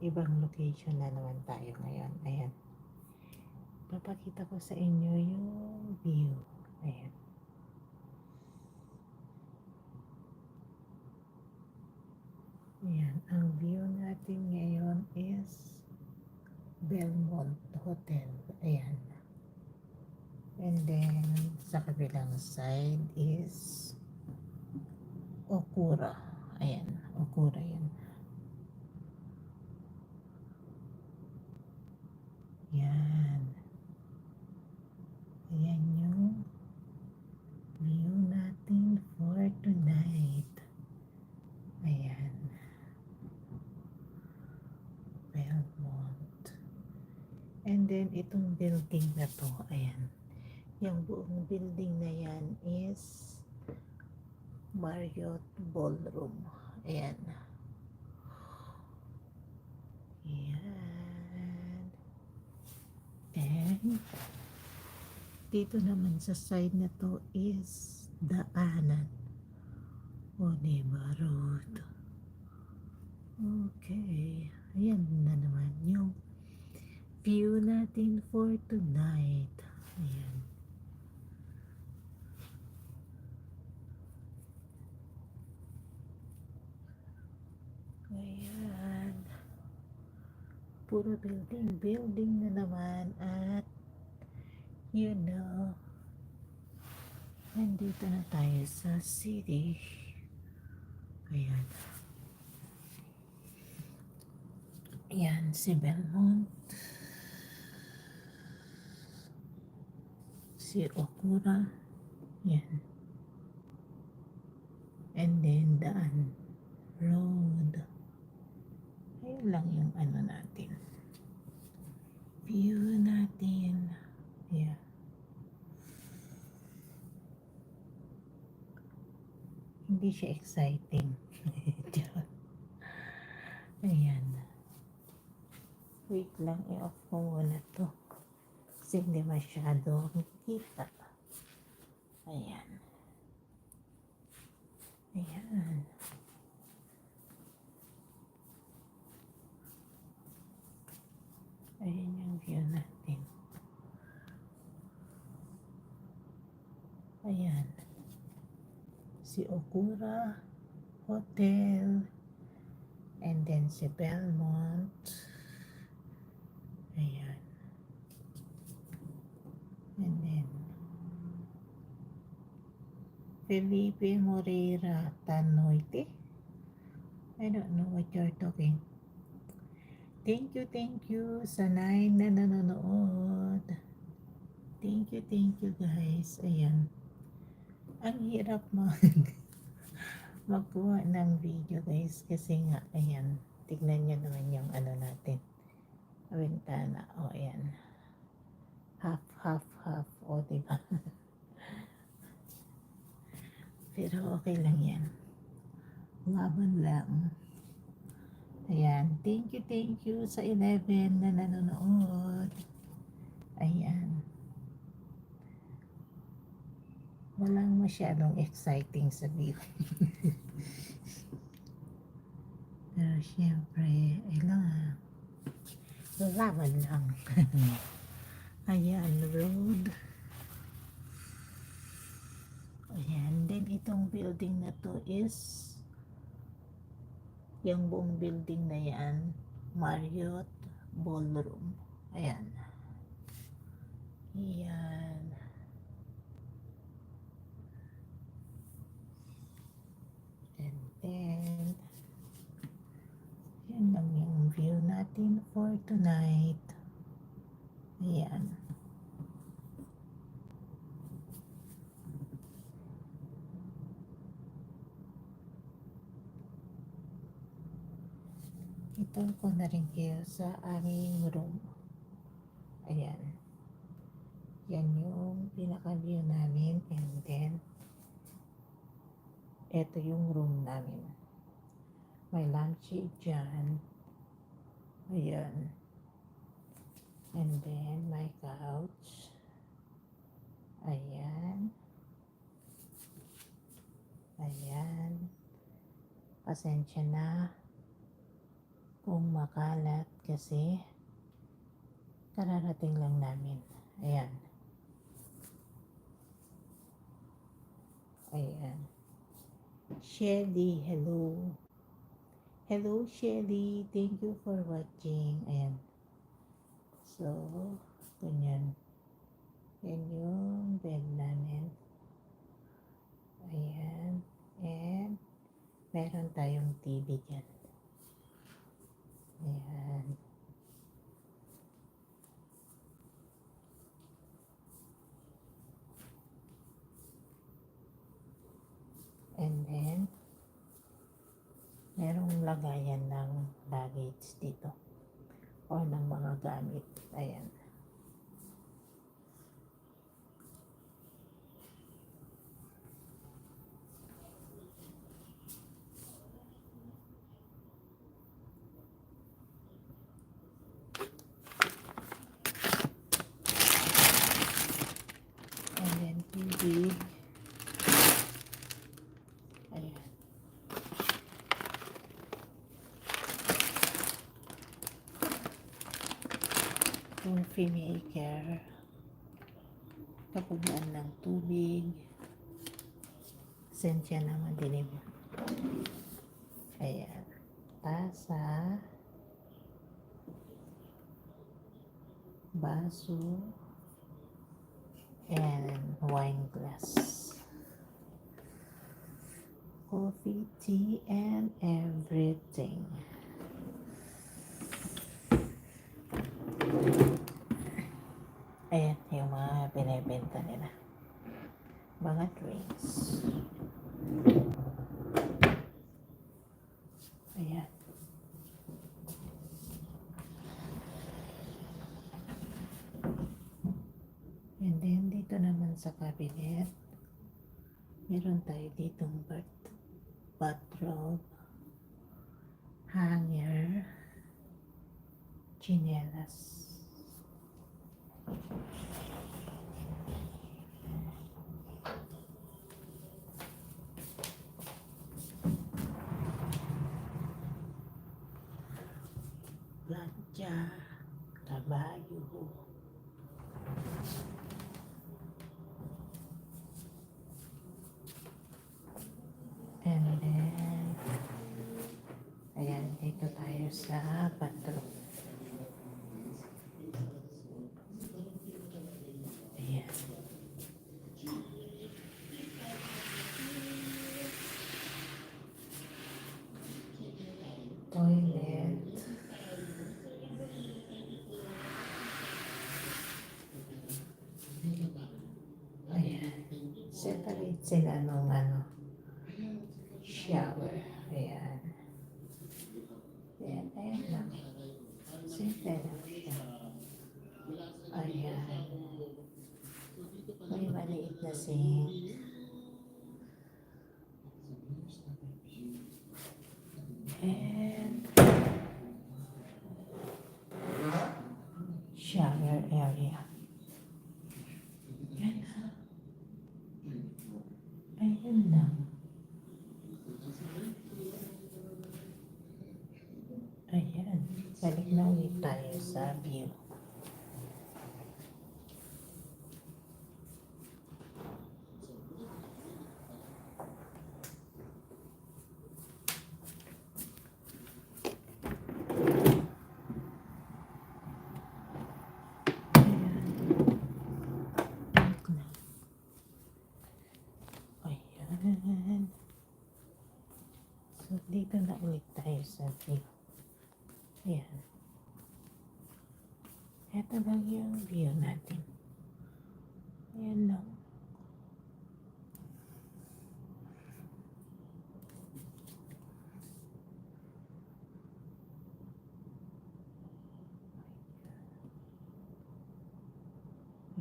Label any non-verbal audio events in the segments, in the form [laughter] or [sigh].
ibang location na naman tayo ngayon. Ayan. Papakita ko sa inyo yung view. Ayan. Ayan. Ang view natin ngayon is Belmont Hotel. Ayan. And then, sa kabilang side is Okura. Ayan. Okura yan. Yan. Ayan yung view natin for tonight. Ayan. Belmont. And then, itong building na to, ayan. Yung buong building na yan is Marriott Ballroom. Ayan. Ayan. And dito naman sa side na to is daanan. O diba road. Okay. Ayan na naman yung view natin for tonight. Ayan. Ayan. Puro building, building na naman at you know, nandito na tayo sa city. Ayan. Ayan, si Belmont. Si Okura. Ayan. And then, daan. Road. Ayun lang yung ano natin. View natin. Yeah. Hindi siya exciting. [laughs] Ayan. Wait lang, i-off ko muna to. Kasi hindi masyado kita. Ayan. Ayan yung view natin. Ayan. Si Okura Hotel. And then si Belmont. Ayan. And then Felipe Moreira Tanoite. I don't know what you're talking. Thank you, thank you sa nine na nanonood. Thank you, thank you guys. Ayan. Ang hirap mag [laughs] magkuha ng video guys kasi nga, ayan. Tignan nyo naman yung ano natin. Bintana. O, ayan. Half, half, half. O, diba? [laughs] Pero okay lang yan. Laban lang. Ayan. Thank you, thank you sa 11 na nanonood. Ayan. Walang masyadong exciting sa view. [laughs] Pero syempre, kailangan laban lang. [laughs] Ayan, road. Ayan. Then, itong building na to is yung buong building na yan, Marriott Ballroom. Ayan. Ayan. And then, yan lang yung view natin for tonight. Ayan. Ito ko na rin kayo sa aming room. Ayan. Yan yung pinaka-view namin. And then, ito yung room namin. May lampshade dyan. Ayan. And then, my couch. Ayan. Ayan. Pasensya na kung makalat kasi kararating lang namin. Ayan. Ayan. Shelly, hello. Hello, Shelly. Thank you for watching. Ayan. So, ganyan. Yan yung bed namin. Ayan. And, meron tayong TV dyan. Ayan. And then, merong lagayan ng luggage dito. Gamit. Ayan. And then TV. Ayan. Coffee maker. Kapunan ng tubig. Sensya naman dilim. Ayan. Tasa. Baso. And wine glass. Coffee, tea, and everything. Ayan, yung mga binibenta nila. Mga drinks. Ayan. And then, dito naman sa cabinet, meron tayo ditong bath, bathrobe, hanger, chinelas. And then, ayan, dito tayo sa bathroom. Ayan. Toilet. Ayan. Separate sila nung ano, shower. Ayan. Ayan, ayan lang. Simple lang siya. Ayan. May maliit na sink. And shower area. Yan na. Ayan lang. Ayan. Balik na ulit Ayan. So, dito na ulit tayo sa view. Ayan. Ito lang yung view natin. Ayan lang.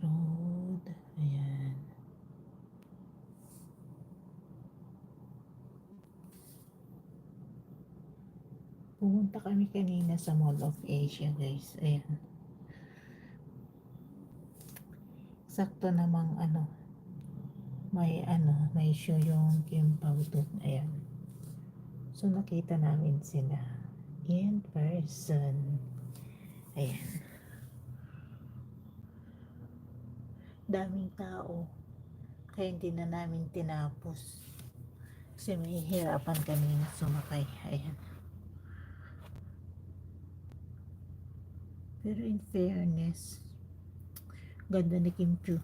Road. Ayan. Pumunta kami kanina sa Mall of Asia, guys. Ayan. Sakto namang ano, may ano, may show yung Kim doon. Ayan. So, nakita namin sila. in person. Ayan. Daming tao. Kaya hindi na namin tinapos. Kasi may hirapan kami sumakay. Ayan. Pero in fairness, ganda ni Kim Chu.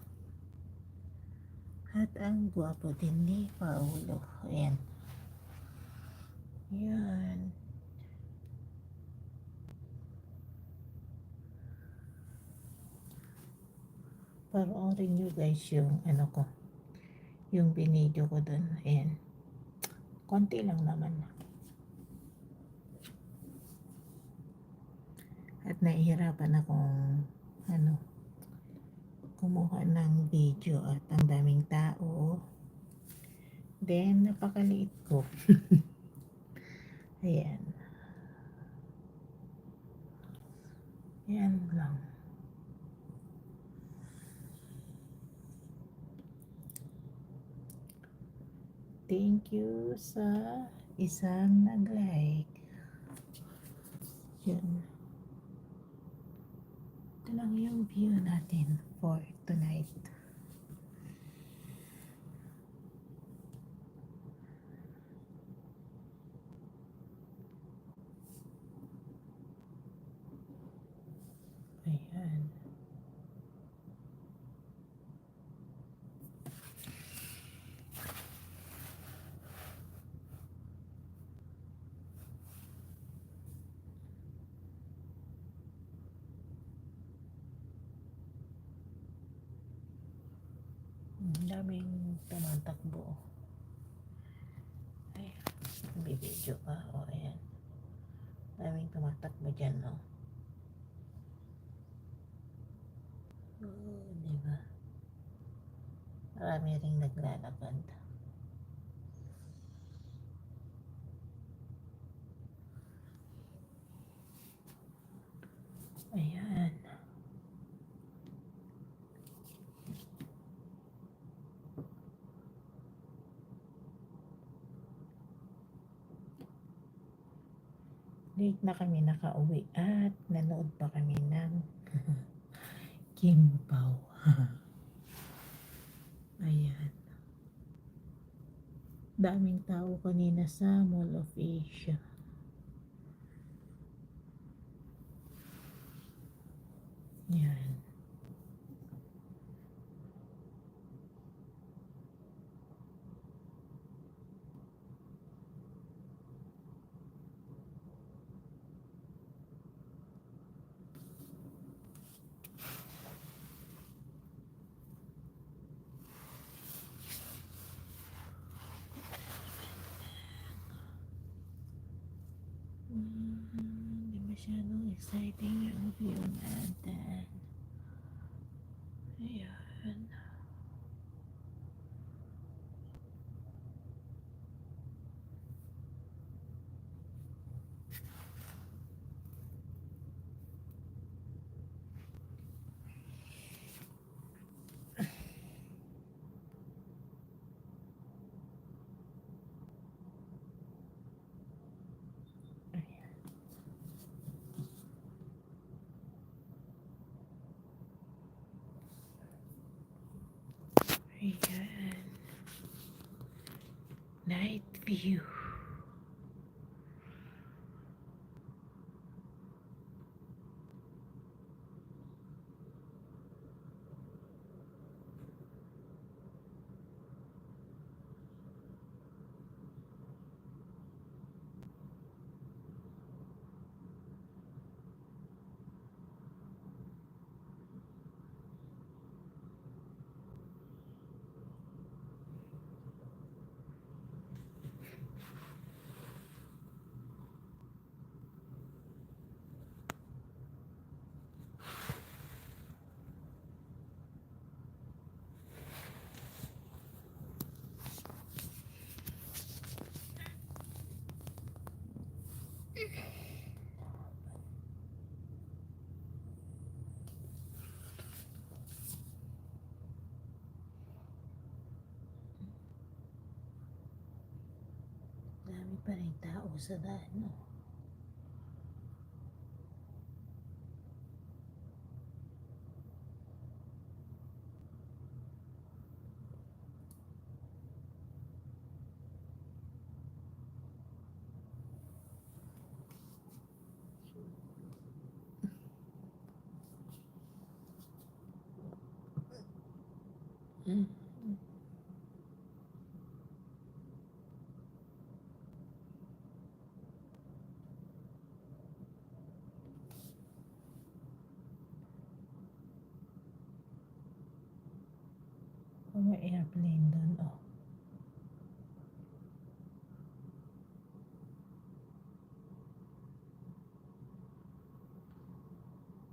At ang gwapo din ni Paulo. Ayan. Yan. Panoorin nyo guys yung ano ko. Yung binidyo ko dun. Ayan. Konti lang naman. At nahihirapan akong kumuha ng video at ang daming tao. Then, napakaliit ko. [laughs] Ayan. Yan lang. Thank you sa isang nag-like. Yun. Ito lang yung view natin for tonight. Ayan. Ang daming tumatakbo. Ay, bibidyo pa. O, ayan. Daming tumatakbo dyan, no? Oo, di ba? Marami ring naglalakad. Ayan. Late na kami nakauwi at nanood pa kami ng [laughs] Kimpaw. [laughs] Ayan. Daming tao kanina sa Mall of Asia. Yan. Hindi masyadong exciting yung view natin. Ayan. beautiful. Dami pa rin tao sa daan, no? May airplane doon, oh.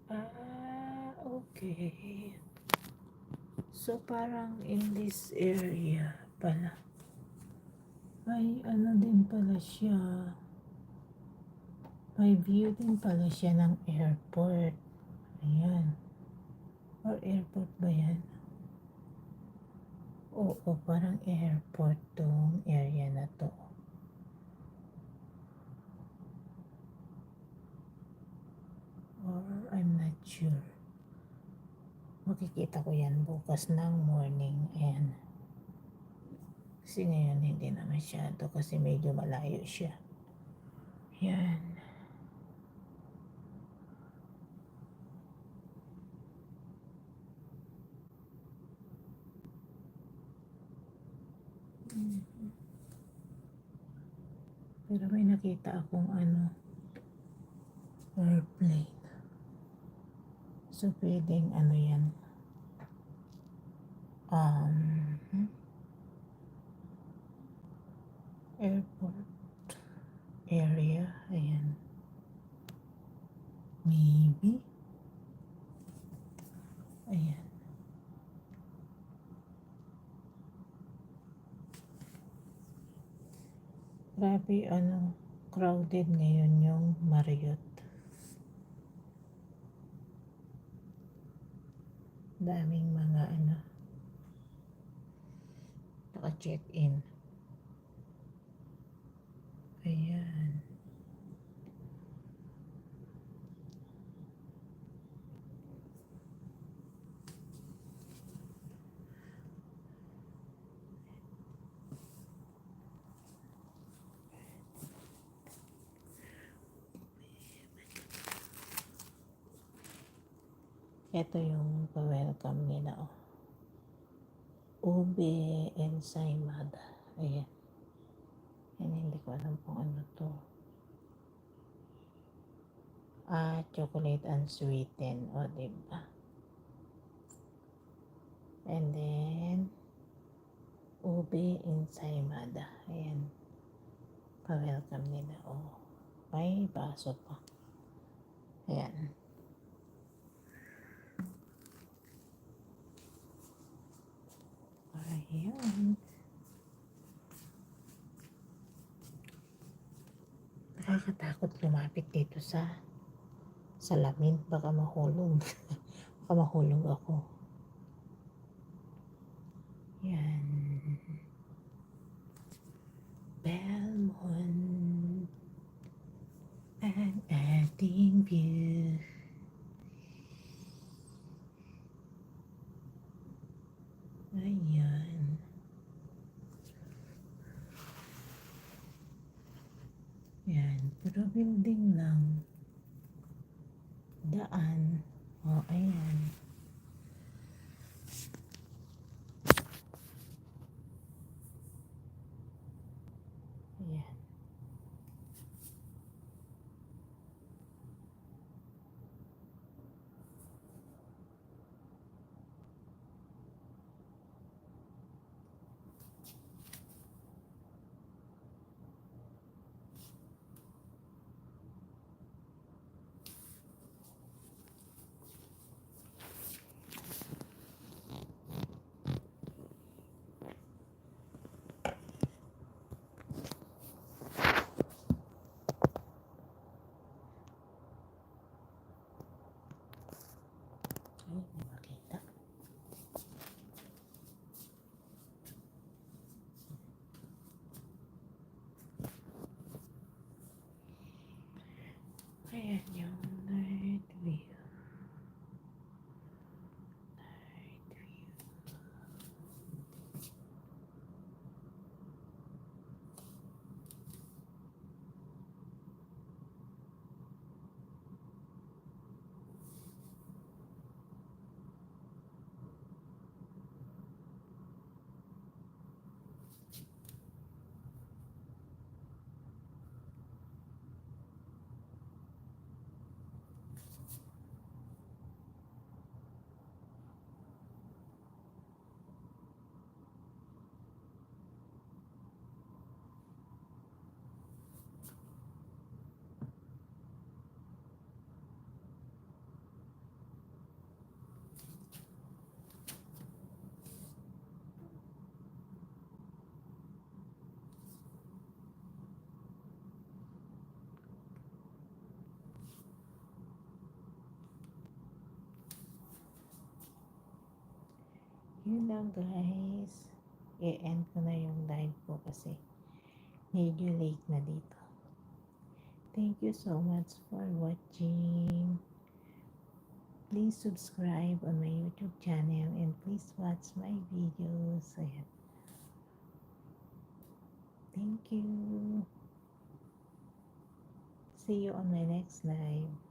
Ah, okay. So, parang in this area pala. May ano din pala siya. May view din pala siya ng airport. Ayan. Or airport ba yan? Oo, parang airport tong area na to. Or I'm not sure. Makikita ko yan bukas ng morning. Ayan. Kasi ngayon hindi na masyado kasi medyo malayo siya. Yan. Pero may nakita akong ano, airplane. So, pwedeng ano yan. Um, airport area. Ayan. Maybe. Ayan. Grabe, ano, crowded ngayon yung Marriott. Daming mga ano, naka-check-in. Ayan. Ito yung pa-welcome nila. Oh. Ube ensaymada. Ayan. Yan, hindi ko alam kung ano to. Ah, chocolate unsweetened. O, diba? And then, ube ensaymada. Ayan. Pa-welcome nila. Oh. May baso pa. Ayan. Ayan. Nakakatakot lumapit dito sa salamin. Baka mahulog. [laughs] Baka mahulog ako. Yan. Belmont. Ang ating view. Ayan. Yan. Puro building lang. Daan. O, oh, ayan. Yun lang guys. I-end ko na yung live ko kasi medyo late na dito. Thank you so much for watching. Please subscribe on my YouTube channel and please watch my videos. Ayan. Thank you. See you on my next live.